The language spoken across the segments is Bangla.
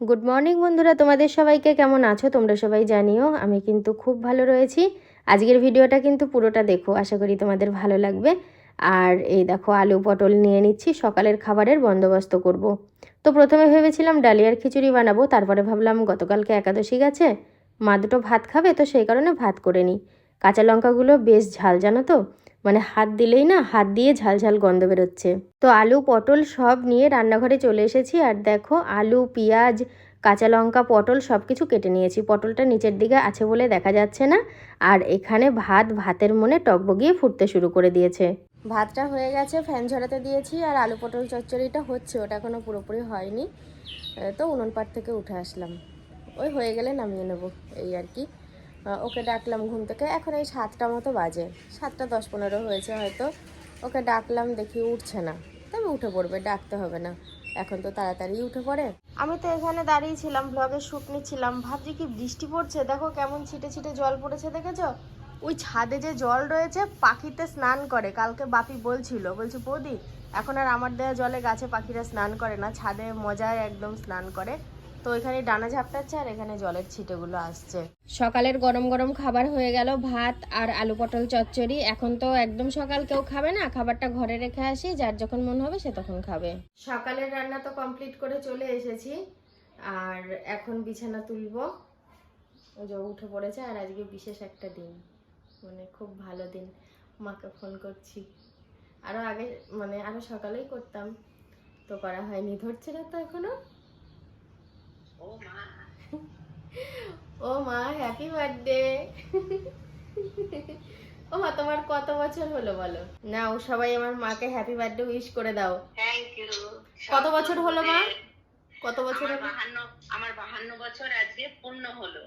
গুড মর্নিং বন্ধুরা। তোমাদের সবাইকে কেমন আছো? তোমরা সবাই জানিও, আমি কিন্তু খুব ভালো রয়েছি। আজকের ভিডিওটা কিন্তু পুরোটা দেখো, আশা করি তোমাদের ভালো লাগবে। আর এই দেখো, আলু পটল নিয়ে নিচ্ছি, সকালের খাবারের বন্দোবস্ত করব। তো প্রথমে ভেবেছিলাম ডালিয়ার খিচুড়ি বানাবো, তারপরে ভাবলাম গতকালকে একাদশী গেছে, মা দুটো ভাত খাবে, তো সেই কারণে ভাত করে নিই। কাঁচা লঙ্কাগুলো বেশ ঝাল, জানো তো? মানে হাত দিলেই না, হাত দিয়ে ঝাল ঝাল গন্ধ বেরোচ্ছে। তো আলু, পটল সব নিয়ে রান্নাঘরে চলে এসেছি আর দেখো আলু, পেঁয়াজ, কাঁচা লঙ্কা, পটল সব কিছু কেটে নিয়েছি। পটলটা নিচের দিকে আছে বলে দেখা যাচ্ছে না আর এখানে ভাত ভাতের মনে টকবগিয়ে ফুটতে শুরু করে দিয়েছে। ভাতটা হয়ে গেছে, ফ্যান ঝরাতে দিয়েছি আর আলু, পটল চচ্চড়িটা হচ্ছে, ওটা এখনও পুরোপুরি হয়নি। তো উনুন পাট থেকে উঠে আসলাম। ওই হয়ে গেলে নামিয়ে নেব, এই আর কি। ওকে ডাকলাম ঘুম থেকে। এখন এই সাতটা মতো বাজে। সাতটা দশ পনেরো হয়েছে হয়তো। ওকে ডাকলাম, দেখি উঠছে না। তবে উঠে পড়বে, ডাকতে হবে না। এখন তো তাড়াতাড়ি উঠে পড়ে। আমি তো এখানে দাঁড়িয়েছিলাম ব্লগে শ্যুট নিচ্ছিলাম। ভাবছি কি বৃষ্টি পড়ছে? দেখো কেমন ছিটে ছিটে জল পড়েছে, দেখেছ? ওই ছাদে যে জল রয়েছে, পাখিতে স্নান করে। কালকে বাপি বলছিল, বলছে, বৌদি, এখন আর আমার দেওয়া জলে গাছে পাখিরা স্নান করে না। ছাদে মজায় একদম স্নান করে। তো এখানে ডানা ঝাপটাচ্ছে আর এখানে জলের ছিটেগুলো আসছে। সকালের গরম গরম খাবার হয়ে গেল ভাত আর আলু পটল চচ্চড়ি। এখন তো একদম সকাল কেউ খাবে না খাবারটা ঘরে রেখে আসি যার যখন মন হবে সে তখন খাবে। সকালের রান্না তো কমপ্লিট করে চলে এসেছি আর এখন বিছানা তুলবো। ওই যে উঠে পড়েছে আর আজকে বিশেষ একটা দিন মানে খুব ভালো দিন। মাকে ফোন করছি। আরও আগে মানে আরও সকালেই করতাম তো করা হয়নি। ধরছে না তো এখনও? ও মা হ্যাপি বার্থডে ও মা তোমার কত বছর হলো বলো? না ও সবাই আমার মাকে হ্যাপি বার্থডে উইশ করে দাও। থ্যাংক ইউ কত বছর হলো মা? কত বছর আমার হলো? বাহান্ন বছর আজকে পূর্ণ হলো।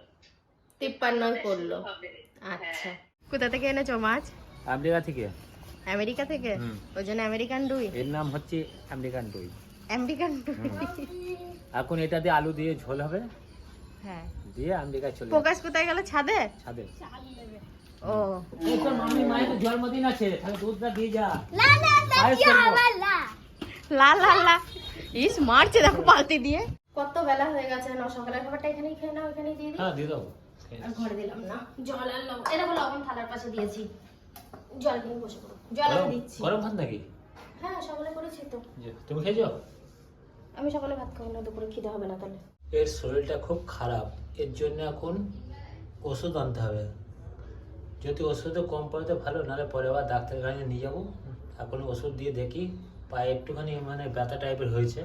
তিপ্পান্নই করল। আচ্ছা। কোথা থেকে এনেছো মাছ? আমেরিকা থেকে। আমেরিকা থেকে। ওই জন্য আমেরিকান ডুই এর নাম হচ্ছে আমেরিকান দই। আমেরিকান এখন এটা দিয়ে আলু দিয়ে ঝোল হবে? হ্যাঁ। দিয়ে আমেরিকায় চলে প্রকাশ কোথায় গেল? ছাদে? ছাদে। ও। এই তো মামি মায়ের জন্মদিন আছে। তাহলে দুধটা দিয়ে যা। পায়েস করব। লা। লা লা ইস মারছে দেখো বালতি দিয়ে। কত বেলা হয়ে গেছে না সকালের খাবারটা এখানেই খেয়ে নাও এখানেই দিয়ে দিই। হ্যাঁ দিয়ে দাও। আর ঘরে দিলাম না। জল আর লবণ এটা লবণ থালার পাশে দিয়েছি। জল নিয়ে বসে পড়ো। জল আমি দিচ্ছি। গরম ভাত নাকি? হ্যাঁ সকালে করেছি তো। তুমি খেয়েছো? আমি সকালে ভাত খাব না দুপুরে খিদে হবে না তাহলে। এর শরীরটা খুব খারাপ। এর জন্য এখন ওষুধ আনতে হবে। যদি ওষুধে কম পড়ে তো ভালো নাহলে পরে আবার ডাক্তারের কাছে নিয়ে যাব। এখন ওষুধ দিয়ে দেখি পায়ে একটুখানি মানে ব্যথা টাইপের হয়েছে।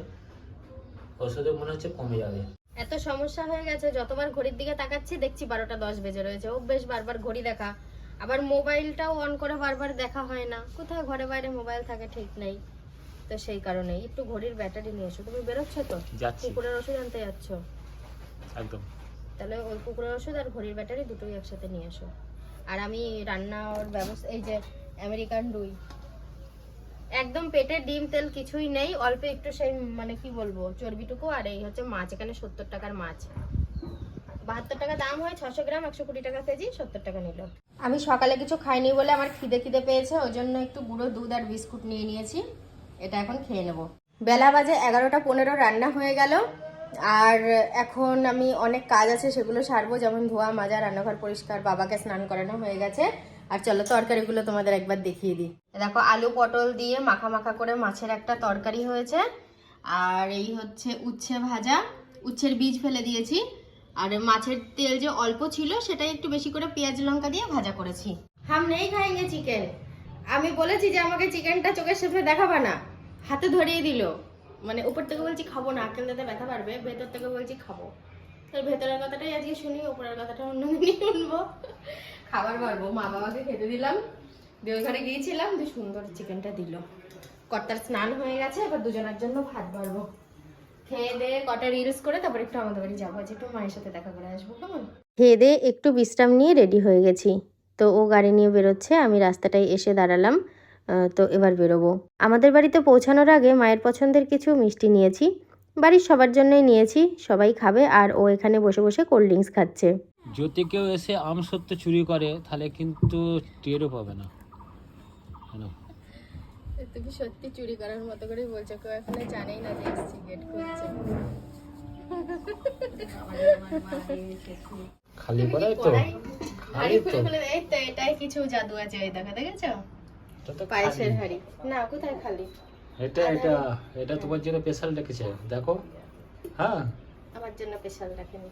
ওষুধে মনে হচ্ছে কমে যাবে। এত সমস্যা হয়ে গেছে যতবার ঘড়ির দিকে তাকাচ্ছি দেখছি বারোটা দশ বেজে রয়েছে। ও বেশ বারবার ঘড়ি দেখা। আবার মোবাইলটাও অন করে বারবার দেখা হয় না। কোথায় ঘরে বাইরে মোবাইল থাকে ঠিক নেই। তো সেই কারণেই। একটু ঘড়ির ব্যাটারি নিয়ে এসো। তুমি বেরোচ্ছ তো? যাচ্ছি। কুকুরের ওষুধ আনতে যাচ্ছ? একদম। তাহলে ওই কুকুরের ওষুধ আর ঘড়ির ব্যাটারি দুটোই একসাথে নিয়ে এসো। আর আমি রান্নার ব্যবস্থা এই যে আমেরিকান ডুই একদম পেটে ডিম তেল কিছুই নেই অল্প একটু সেই মানে কি বলব চর্বিটুকু আর এই হচ্ছে মাছ। এখানে সত্তর টাকার মাছ। বাহাত্তর টাকা দাম হয় ছশো গ্রাম একশো কুড়ি টাকা কেজি সত্তর টাকা নিল। আমি সকালে কিছু খাইনি বলে আমার খিদে খিদে পেয়েছে ওই জন্য একটু গুঁড়ো দুধ আর বিস্কুট নিয়ে নিয়েছি। এটা এখন খেয়ে নেব। বেলা বাজে এগারোটা পনেরো, রান্না হয়ে গেল। আর এখন আমি অনেক কাজ আছে, সেগুলো সারবো। যেমন ধোয়া, মাজা, রান্নাঘর পরিষ্কার, বাবাকে স্নান করানো হয়ে গেছে। আর চলো তরকারিগুলো তোমাদের একবার দেখিয়ে দিই। দেখো, আলু পটল দিয়ে মাখা মাখা করে মাছের একটা তরকারি হয়েছে। আর এই হচ্ছে উচ্ছে ভাজা। উচ্ছের বীজ ফেলে দিয়েছি। আর মাছের তেল যে অল্প ছিল, সেটাই একটু বেশি করে পেঁয়াজ লঙ্কা দিয়ে ভাজা করেছি। হাম নেই খাইঙ্গে চিকেন আমি বলেছি যে আমাকে চিকেনটা চোখের সামনে দেখাবা না। হাতে ধরিয়ে দিল। মানে উপর থেকে বলছি, খাব না আকেল দাদা ব্যথা পারবে, ভেতর থেকে বলছি, খাব। তো ভেতরের কথাটাই আজকে শুনি, উপরের কথাটা অন্য দিনই শুনব। খাবার পারব মা বাবাকে খেতে দিলাম, দিয়ে ঘরে গিয়েছিলাম, দিয়ে সুন্দর চিকেনটা দিল। কর্তার স্নান হয়ে গেছে, এবার দুজনের জন্য ভাত বাড়বো। খেয়ে দিয়ে কটা রিলস করে তারপর একটু আমাদের বাড়ি যাব। আজ একটু মায়ের সাথে দেখা করে আসব, কেমন? খেয়ে দিয়ে একটু বিশ্রাম নিয়ে রেডি হয়ে গেছি। তো ও গাড়ি নিয়ে বেরোচ্ছে, আমি রাস্তাটায় এসে দাঁড়ালাম। তো এবার বেরোবো। আমাদের বাড়িতে পৌঁছানোর আগে মায়ের পছন্দের কিছু মিষ্টি নিয়েছি। বাড়ির সবার জন্যই নিয়েছি সবাই খাবে আর ও এখানে বসে বসে কোল্ড ড্রিঙ্কস খাচ্ছে। যদি কেউ এসে আম সত্য চুরি করে তাহলে কিন্তু টেরও পাবে না। তুমি সত্যি চুরি করার মতো করেই বলছো কেউ এখানে জানেই না যে এসছি গেট খুলছে খালি করাই তো? খালি তো। এই তো এটাই কিছু জাদু আছে এই দেখো দেখেছ? পায়েসের হাড়ি। না কোথায় খালি? এটা এটা এটা তোমার জন্য স্পেশাল রেখেছে দেখো। হ্যাঁ? আমার জন্য স্পেশাল রাখেনি।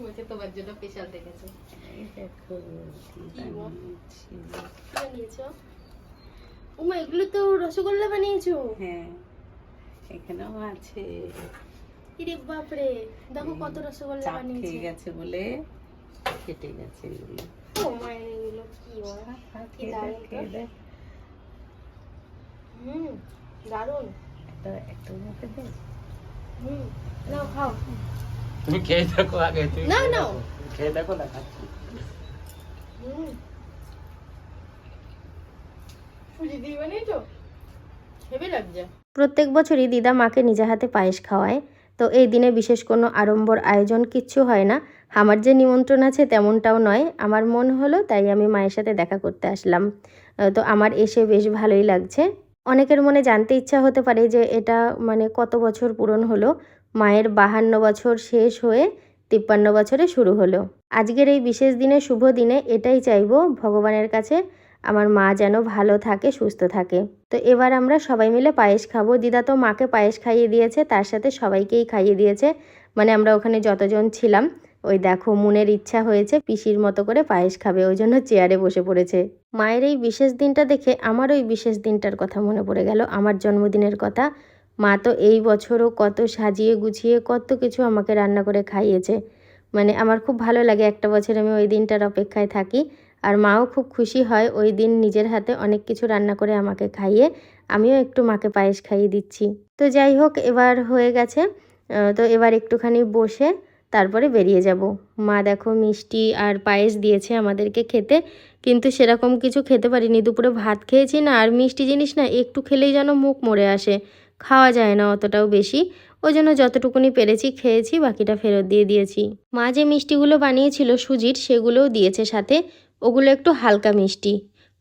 বলছে তোমার জন্য স্পেশাল রেখেছে। বানিয়েছো? উমা এগুলো তো রসগোল্লা বানিয়েছো? হ্যাঁ এখানেও আছে। ইরে বাপরে দেখো কত রসগোল্লা বানিয়েছে। গেছে বলে কেটে গেছে এগুলো। ও মায়ের এগুলো কি দেখ, খেয়ে দেখ। হুম দারুণ। একটা একটা মুখে দে। হুম নাও খাও। তুমি খেয়ে দেখো আগে তুমি না, না। খেয়ে দেখো না খাচ্ছি হুম। সুজি দিয়ে বানিয়েছো? হেভি লাগছে। প্রত্যেক বছরই দিদা মাকে নিজে হাতে পায়েস খাওয়ায় তো এই দিনে বিশেষ কোনো আড়ম্বর আয়োজন কিচ্ছু হয় না। আমার যে নিমন্ত্রণ আছে তেমনটাও নয় আমার মন হলো তাই আমি মায়ের সাথে দেখা করতে আসলাম। তো আমার এসে বেশ ভালোই লাগছে। অনেকের মনে জানতে ইচ্ছা হতে পারে যে এটা মানে কত বছর পূরণ হলো। মায়ের বাহান্ন বছর শেষ হয়ে তিপ্পান্ন বছরে শুরু হলো। আজকের এই বিশেষ দিনে, শুভ দিনে এটাই চাইব, ভগবানের কাছে আমার মা যেন ভালো থাকে, সুস্থ থাকে। তো এবার আমরা সবাই মিলে পায়েস খাব। দিদা তো মাকে পায়েস খাইয়ে দিয়েছে, তার সাথে সবাইকেই খাইয়ে দিয়েছে। মানে আমরা ওখানে যতজন ছিলাম, ওই দেখো, মনের ইচ্ছা হয়েছে, পিসির মতো করে পায়েস খাবে, ওই জন্য চেয়ারে বসে পড়েছে। মায়ের এই বিশেষ দিনটা দেখে আমার ওই বিশেষ দিনটার কথা মনে পড়ে গেল, আমার জন্মদিনের কথা। মা তো এই বছরও কত সাজিয়ে গুছিয়ে কত কিছু আমাকে রান্না করে খাইয়েছে। মানে আমার খুব ভালো লাগে একটা বছর আমি ওই দিনটার অপেক্ষায় থাকি, আর মাও খুব খুশি হয় ওই দিন নিজের হাতে অনেক কিছু রান্না করে আমাকে খাইয়ে, আমিও একটু মাকে পায়েস খাইয়ে দিচ্ছি। তো যাই হোক, এবার হয়ে গেছে তো এবার একটুখানি বসে তারপরে বেরিয়ে যাব। মা দেখো মিষ্টি আর পায়েস দিয়েছে আমাদেরকে খেতে কিন্তু সেরকম কিছু খেতে পারিনি। দুপুরে ভাত খেয়েছি না আর মিষ্টি জিনিস না একটু খেলেই যেন মুখ মরে আসে। খাওয়া যায় না অতটাও বেশি। ওই জন্য যতটুকুনি পেরেছি খেয়েছি, বাকিটা ফেরত দিয়ে দিয়েছি। মা যে মিষ্টিগুলো বানিয়েছিল সুজির, সেগুলোও দিয়েছে সাথে। ওগুলো একটু হালকা মিষ্টি।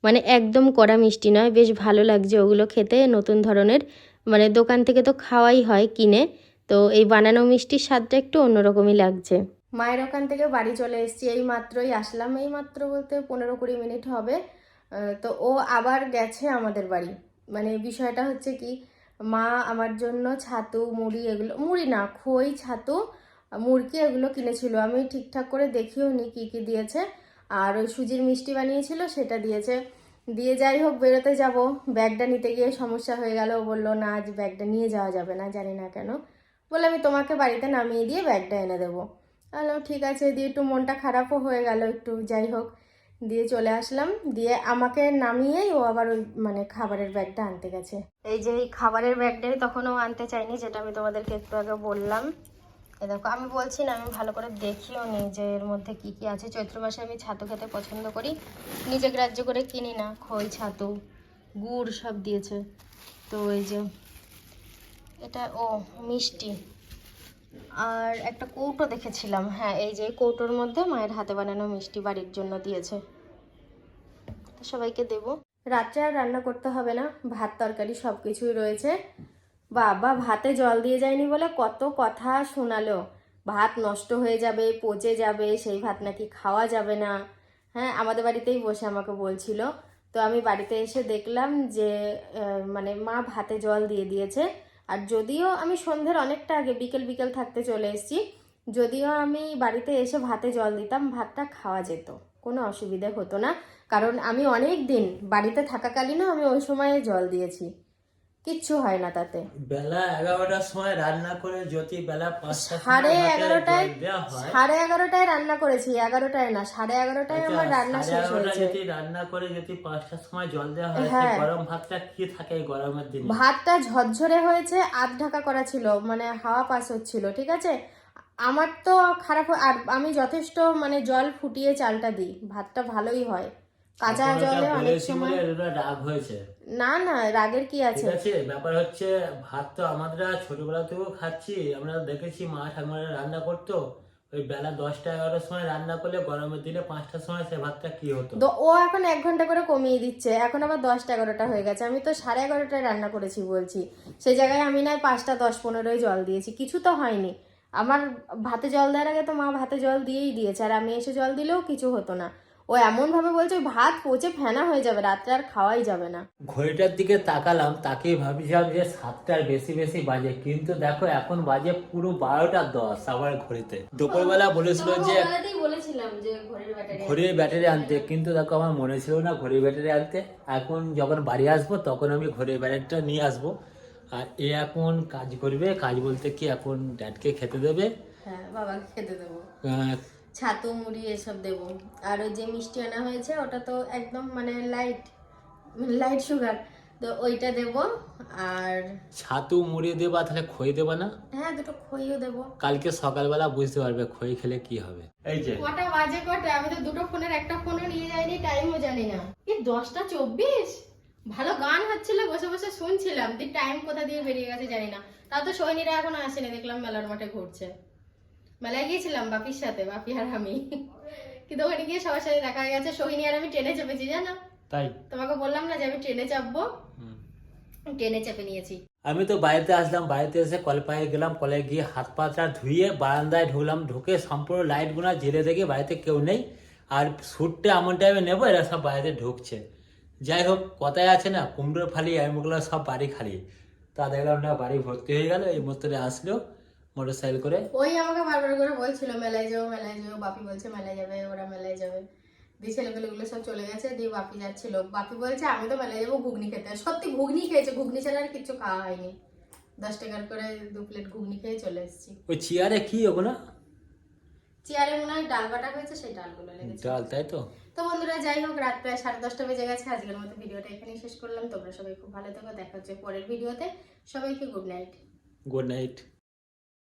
মানে একদম কড়া মিষ্টি নয়, বেশ ভালো লাগছে ওগুলো খেতে। নতুন ধরনের। মানে দোকান থেকে তো খাওয়াই হয় কিনে। তো এই বানানো মিষ্টির স্বাদটা একটু অন্যরকমই লাগছে। মায়ের ওখান থেকে বাড়ি চলে এসেছি, এই মাত্রই আসলাম। এই মাত্র বলতে পনেরো কুড়ি মিনিট হবে। তো ও আবার গেছে আমাদের বাড়ি। মানে বিষয়টা হচ্ছে কি, মা আমার জন্য ছাতু, মুড়ি এগুলো, মুড়ি না, খই, ছাতু মুরকি এগুলো কিনেছিল। আমি ঠিকঠাক করে দেখিও নি কী কী দিয়েছে। আর ওই সুজির মিষ্টি বানিয়েছিল, সেটা দিয়েছে। দিয়ে যাই হোক, বেরোতে যাব। ব্যাগটা নিতে গিয়ে সমস্যা হয়ে গেল। বলল, না, আজ ব্যাগটা নিয়ে যাওয়া যাবে না, জানি না কেন। বলে আমি তোমাকে বাড়িতে নামিয়ে দিয়ে ব্যাগটা এনে দেবো। বললাম ঠিক আছে, দিয়ে একটু মনটা খারাপও হয়ে গেল একটু, যাই হোক। দিয়ে চলে আসলাম, দিয়ে আমাকে নামিয়েই ও আবার ওই মানে খাবারের ব্যাগটা আনতে গেছে। এই যে এই খাবারের ব্যাগটাই তখনও আনতে চাইনি যেটা আমি তোমাদেরকে একটু আগে বললাম। এ দেখো, আমি বলছি না, আমি ভালো করে দেখিও নি যে এর মধ্যে কি কি আছে। চৈত্র মাসে আমি ছাতু খেতে পছন্দ করি নিজে গ্রাহ্য করে কিনি না, খই, ছাতু, গুড় সব দিয়েছে। তো এই যে, এটা, ও, মিষ্টি। আর একটা কৌটো দেখেছিলাম হ্যাঁ এই যে কৌটোর মধ্যে মায়ের হাতে বানানো মিষ্টি বাড়ির জন্য দিয়েছে। সবাইকে দেব। রাত্রে আর রান্না করতে হবে না, ভাত, তরকারি সব কিছুই রয়েছে। বাবা, ভাতে জল দিয়ে যায়নি বলে কত কথা শোনালো। ভাত নষ্ট হয়ে যাবে, পচে যাবে, সেই ভাত নাকি খাওয়া যাবে না। হ্যাঁ আমাদের বাড়িতেই বসে আমাকে বলছিল। তো আমি বাড়িতে এসে দেখলাম যে মানে মা ভাতে জল দিয়ে দিয়েছে। আর যদিও আমি সন্ধ্যের অনেকটা আগে বিকেল বিকেল থাকতে চলে এসেছি, যদিও আমি বাড়িতে এসে ভাতে জল দিতাম, ভাতটা খাওয়া যেত, কোনো অসুবিধে হতো না। কারণ আমি অনেক দিন বাড়িতে থাকাকালীনও আমি ওই সময়ে জল দিয়েছি। কিচ্ছু হয় না তাতে। বেলা এগারোটার সময় রান্না করে যদি বেলা পাঁচটা সাড়ে এগারোটায় সাড়ে এগারোটায় রান্না করেছি এগারোটায় না সাড়ে এগারোটায় আমার রান্না শেষ হয়েছে। যদি রান্না করে যদি পাঁচটার সময় জল দেওয়া হয় হ্যাঁ। গরম ভাতটা কি থাকে গরমের দিনে? ভাতটা ঝরঝরে হয়েছে আধ ঢাকা করা ছিল মানে হাওয়া পাস হচ্ছিল ঠিক আছে? আমার তো খারাপ আর আমি যথেষ্ট মানে জল ফুটিয়ে চালটা দিই ভাতটা ভালোই হয়। কাঁচা জলে অনেক সময় রাগ হয়েছে। না না রাগের কি আছে? ঠিক আছে ব্যাপার হচ্ছে ভাত তো আমরা ছোটবেলা থেকেও খাচ্ছি। আমরা দেখেছি মা ঠাকুমারা রান্না করতো। ওই বেলা দশটা এগারোটার সময় রান্না করলে গরমের দিনে পাঁচটার সময় সে ভাতটা কি হতো? তো ও এখন এক ঘণ্টা করে কমিয়ে দিচ্ছে। এখন আবার দশটা এগারোটা হয়ে গেছে। আমি তো সাড়ে এগারোটায় রান্না করেছি বলছি। সেই জায়গায় আমি নয় পাঁচটা দশ পনেরোয় জল দিয়েছি। কিছু তো হয়নি। আমার ভাতে জল দেওয়ার আগে তো মা ভাতে জল দিয়েই দিয়েছে। আর আমি এসে জল দিলেও কিছু হতো না। ও এমনভাবে বলছে ভাত পচে ফেনা হয়ে যাবে রাত্রে আর খাওয়াই যাবে না। ঘড়িটার দিকে তাকালাম তাকে ভাবছিলাম যে সাতটার বেশি বেশি বাজে কিন্তু দেখো এখন বাজে পুরো বারোটা দশ আবার ঘড়িতে। দুপুরবেলা বলেছিল যে বলেছিলাম যে ঘড়ির ব্যাটারি ঘড়ির ব্যাটারি আনতে কিন্তু দেখো আমার মনে ছিল না ঘড়ির ব্যাটারি আনতে। এখন যখন বাড়ি আসব তখন আমি ঘড়ির ব্যাটারিটা নিয়ে আসব। আর এ এখন কাজ করবে কাজ বলতে কি এখন ড্যাডকে খেতে দেবে। হ্যাঁ বাবাকে খেতে দেবো। ছাতু মুড়ি এসব দেবো। আর ওই যে মিষ্টি আনা হয়েছে ওটা তো একদম মানে লাইট লাইট সুগার তো ওইটা দেবো। আর ছাতু মুড়ি দেবা তাহলে খই দেবা না? হ্যাঁ দুটো খইও দেবো। কালকে সকালবেলা বুঝতে পারবে খই খেলে কি হবে। এই যে। কটা বাজে কটা? আমি তো দুটো ফোনের একটা ফোনও নিয়ে যাইনি টাইমও জানি না। এই দশটা চব্বিশ? ভালো গান হচ্ছিল বসে বসে শুনছিলাম। তুই টাইম কোথা দিয়ে বেরিয়ে গেছে জানি না। তাও তো সৈনীরা এখনও আসেনি দেখলাম মেলার মাঠে ঘুরছে। মেলায় গিয়েছিলাম বাপির সাথে বাপি আর আমি। কিন্তু ওখানে গিয়ে সবার সাথে দেখা হয়ে গেছে সোহিনী আর আমি ট্রেনে চেপেছি জানো? তাই? তোমাকে বললাম না যে আমি ট্রেনে চাপবো। ট্রেনে চেপে নিয়েছি। আমি তো বাড়িতে আসলাম বাড়িতে এসে কলপায়ে গেলাম কলে গিয়ে হাত পাটা ধুয়ে বারান্দায় ঢুকলাম ঢুকে সম্পূর্ণ লাইটগুলো জেলে দেখে বাড়িতে কেউ নেই আর শ্যুটটা এমন টাইমে নেব এরা সব বাড়িতে ঢুকছে। যাই হোক কথায় আছে না কুমড়ো ফালি এমগুলো সব বাড়ি খালি। তা দেখলাম না বাড়ি ভর্তি হয়ে গেল এই মতরে আসলো। মোটর সাইকেল করে? ওই আমাকে বারবার করে বলছিল মেলায় যাব মেলায় যাব বাপি বলছে মেলায় যাবে ওরা মেলায় যাবে। দিয়ে ছেলেপেলেগুলো সব চলে গেছে দিয়ে বাপি যাচ্ছিল বাপি বলছে আমি তো মেলায় যাব ঘুগনি খেতে। সত্যি ঘুগনি খেয়েছে ঘুগনি ছাড়া আর কিছু খাওয়া হয়নি। দশ টাকার করে দু প্লেট ঘুগনি খেয়ে চলে এসেছি। ওই চেয়ারে কি ওগুলো? চেয়ারে মনে হয় ডাল বাটা হয়েছে সেই ডালগুলো লেগেছে। ডাল তাই তো? তো বন্ধুরা যাই হোক রাত প্রায় সাড়ে দশটা বেজে গেছে আজকের মতো ভিডিওটা এখানেই শেষ করলাম। তোমরা সবাই খুব ভালো থেকো দেখা হচ্ছে পরের ভিডিওতে। সবাইকে গুড নাইট গুড নাইট